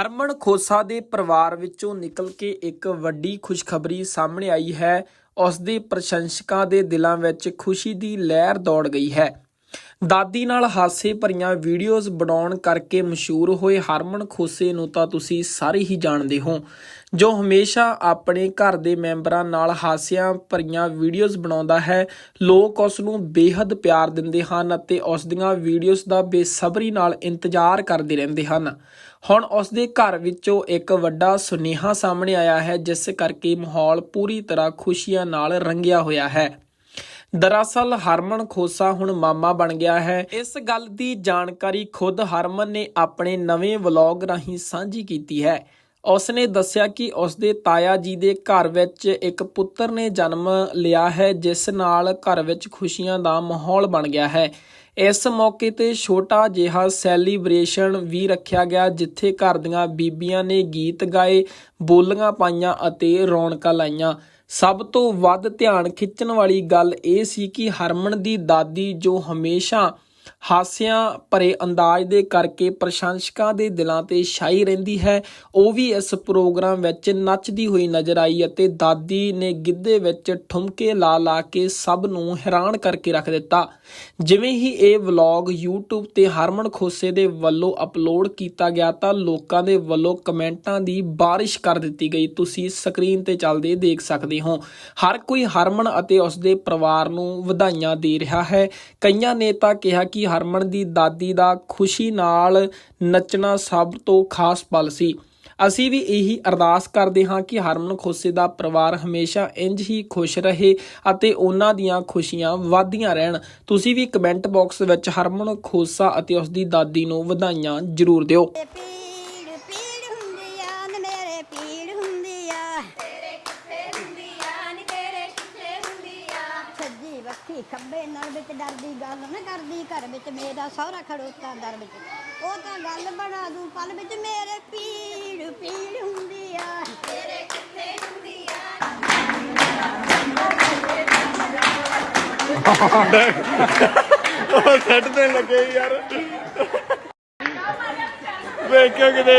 ਹਰਮਨ ਖੋਸਾ ਦੇ ਪਰਿਵਾਰ ਵਿੱਚੋਂ ਨਿਕਲ ਕੇ ਇੱਕ ਵੱਡੀ ਖੁਸ਼ਖਬਰੀ ਸਾਹਮਣੇ ਆਈ ਹੈ। ਉਸ ਦੇ ਪ੍ਰਸ਼ੰਸਕਾਂ ਦੇ ਦਿਲਾਂ ਵਿੱਚ ਖੁਸ਼ੀ ਦੀ ਲਹਿਰ ਦੌੜ ਗਈ ਹੈ। ਦਾਦੀ ਨਾਲ ਹਾਸੇ ਭਰੀਆਂ ਵੀਡੀਓਜ਼ ਬਣਾਉਣ ਕਰਕੇ ਮਸ਼ਹੂਰ ਹੋਏ ਹਰਮਨ ਖੋਸੇ ਨੂੰ ਤਾਂ ਤੁਸੀਂ ਸਾਰੇ ਹੀ ਜਾਣਦੇ ਹੋ, ਜੋ ਹਮੇਸ਼ਾ ਆਪਣੇ ਘਰ ਦੇ ਮੈਂਬਰਾਂ ਨਾਲ ਹਾਸਿਆਂ ਭਰੀਆਂ ਵੀਡੀਓਜ਼ ਬਣਾਉਂਦਾ ਹੈ। ਲੋਕ ਉਸ ਨੂੰ ਬੇਹੱਦ ਪਿਆਰ ਦਿੰਦੇ ਹਨ ਅਤੇ ਉਸ ਦੀਆਂ ਵੀਡੀਓਜ਼ ਦਾ ਬੇਸਬਰੀ ਨਾਲ ਇੰਤਜ਼ਾਰ ਕਰਦੇ ਰਹਿੰਦੇ ਹਨ। ਹੁਣ ਉਸ ਦੇ ਘਰ ਵਿੱਚੋਂ ਇੱਕ ਵੱਡਾ ਸੁਨੇਹਾ ਸਾਹਮਣੇ ਆਇਆ ਹੈ, ਜਿਸ ਕਰਕੇ ਮਾਹੌਲ ਪੂਰੀ ਤਰ੍ਹਾਂ ਖੁਸ਼ੀਆਂ ਨਾਲ ਰੰਗਿਆ ਹੋਇਆ ਹੈ। ਦਰਅਸਲ ਹਰਮਨ ਖੋਸਾ ਹੁਣ ਮਾਮਾ ਬਣ ਗਿਆ ਹੈ। ਇਸ ਗੱਲ ਦੀ ਜਾਣਕਾਰੀ ਖੁਦ ਹਰਮਨ ਨੇ ਆਪਣੇ ਨਵੇਂ ਵਲੌਗ ਰਾਹੀਂ ਸਾਂਝੀ ਕੀਤੀ ਹੈ। ਉਸ ਨੇ ਦੱਸਿਆ ਕਿ ਉਸਦੇ ਤਾਇਆ ਜੀ ਦੇ ਘਰ ਵਿੱਚ ਇੱਕ ਪੁੱਤਰ ਨੇ ਜਨਮ ਲਿਆ ਹੈ, ਜਿਸ ਨਾਲ ਘਰ ਵਿੱਚ ਖੁਸ਼ੀਆਂ ਦਾ ਮਾਹੌਲ ਬਣ ਗਿਆ ਹੈ। ਇਸ ਮੌਕੇ ਤੇ ਛੋਟਾ ਜਿਹਾ ਸੈਲੀਬ੍ਰੇਸ਼ਨ ਵੀ ਰੱਖਿਆ ਗਿਆ, ਜਿੱਥੇ ਘਰ ਦੀਆਂ ਬੀਬੀਆਂ ਨੇ ਗੀਤ ਗਾਏ, ਬੋਲੀਆਂ ਪਾਈਆਂ ਅਤੇ ਰੌਣਕਾਂ ਲਾਈਆਂ। ਸਭ ਤੋਂ ਵੱਧ ਧਿਆਨ ਖਿੱਚਣ ਵਾਲੀ ਗੱਲ ਇਹ ਸੀ ਕਿ ਹਰਮਨ ਦੀ ਦਾਦੀ ਜੋ ਹਮੇਸ਼ਾ ਹਾਸਿਆਂ ਭਰੇ ਅੰਦਾਜ਼ ਦੇ ਕਰਕੇ ਪ੍ਰਸ਼ੰਸਕਾਂ ਦੇ ਦਿਲਾਂ ਤੇ ਛਾਈ ਰਹਿੰਦੀ ਹੈ। ਉਹ ਵੀ ਇਸ ਪ੍ਰੋਗਰਾਮ ਵਿੱਚ ਨੱਚਦੀ ਹੋਈ ਨਜ਼ਰ ਆਈ ਅਤੇ ਦਾਦੀ ਨੇ ਗਿੱਧੇ ਵਿੱਚ ਠੁਮਕੇ ਲਾ ਲਾ ਕੇ ਸਭ ਨੂੰ ਹੈਰਾਨ ਕਰਕੇ ਰੱਖ ਦਿੱਤਾ। ਜਿਵੇਂ ਹੀ ਇਹ ਵਲੌਗ YouTube ਤੇ ਹਰਮਨ ਖੋਸੇ ਦੇ ਵੱਲੋਂ ਅਪਲੋਡ ਕੀਤਾ ਗਿਆ ਤਾਂ ਲੋਕਾਂ ਦੇ ਵੱਲੋਂ ਕਮੈਂਟਾਂ ਦੀ ਬਾਰਿਸ਼ ਕਰ ਦਿੱਤੀ ਗਈ। ਤੁਸੀਂ ਸਕਰੀਨ ਤੇ ਚੱਲਦੇ ਦੇਖ ਸਕਦੇ ਹੋ। ਹਰ ਕੋਈ ਹਰਮਨ ਅਤੇ ਉਸ ਦੇ ਪਰਿਵਾਰ ਨੂੰ ਵਧਾਈਆਂ ਦੇ ਰਿਹਾ ਹੈ। ਕਈਆਂ ਨੇ ਤਾਂ ਕਿਹਾ ਕਿ ਹਰਮਨ ਦੀ ਦਾਦੀ ਦਾ ਖੁਸ਼ੀ ਨਾਲ ਨੱਚਣਾ ਸਭ ਤੋਂ ਖਾਸ ਪਲ ਸੀ। ਅਸੀਂ ਵੀ ਇਹੀ ਅਰਦਾਸ ਕਰਦੇ ਹਾਂ ਕਿ ਹਰਮਨ ਖੋਸੇ ਦਾ ਪਰਿਵਾਰ ਹਮੇਸ਼ਾ ਇੰਜ ਹੀ ਖੁਸ਼ ਰਹੇ ਅਤੇ ਉਹਨਾਂ ਦੀਆਂ ਖੁਸ਼ੀਆਂ ਵਧਦੀਆਂ ਰਹਿਣ। ਤੁਸੀਂ ਵੀ ਕਮੈਂਟ ਬਾਕਸ ਵਿੱਚ ਹਰਮਨ ਖੋਸਾ ਅਤੇ ਉਸ ਦੀ ਦਾਦੀ ਨੂੰ ਵਧਾਈਆਂ ਜ਼ਰੂਰ ਦਿਓ ਤੇ ਪੀੜ ਪੀੜ ਹੁੰਦੀ ਆ ਨੀ ਮੇਰੇ ਪੀੜ ਹੁੰਦੀ ਆ ਤੇਰੇ ਕਿੱਥੇ ਹੁੰਦੀ ਆ ਨੀ ਤੇਰੇ ਕਿੱਥੇ ਹੁੰਦੀ ਆ ਵੱਖੀ ਖੱਬੇ ਨਾਲ ਵਿੱਚ ਡਰਦੀ ਗੱਲ ਨਾ ਕਰਦੀ ਘਰ ਵਿੱਚ ਮੇਰਾ ਸਹੁਰਾ ਖੜੋਤਾ ਦਰ ਵਿੱਚ। ਉਹ ਤਾਂ ਗੱਲ ਬਣਾ ਦੂੰ ਪਲ ਵਿੱਚ ਮੇਰੇ ਪੀੜ ਪੀੜ ਹੁੰਦੀ ਆ। ਤੇਰੇ ਕਿੱਥੇ ਹੁੰਦੀ ਆ? ਉਹ ਸੱਟ ਤੇ ਲੱਗੇ ਯਾਰ। ਵੇਖਿਓ ਕਿਤੇ।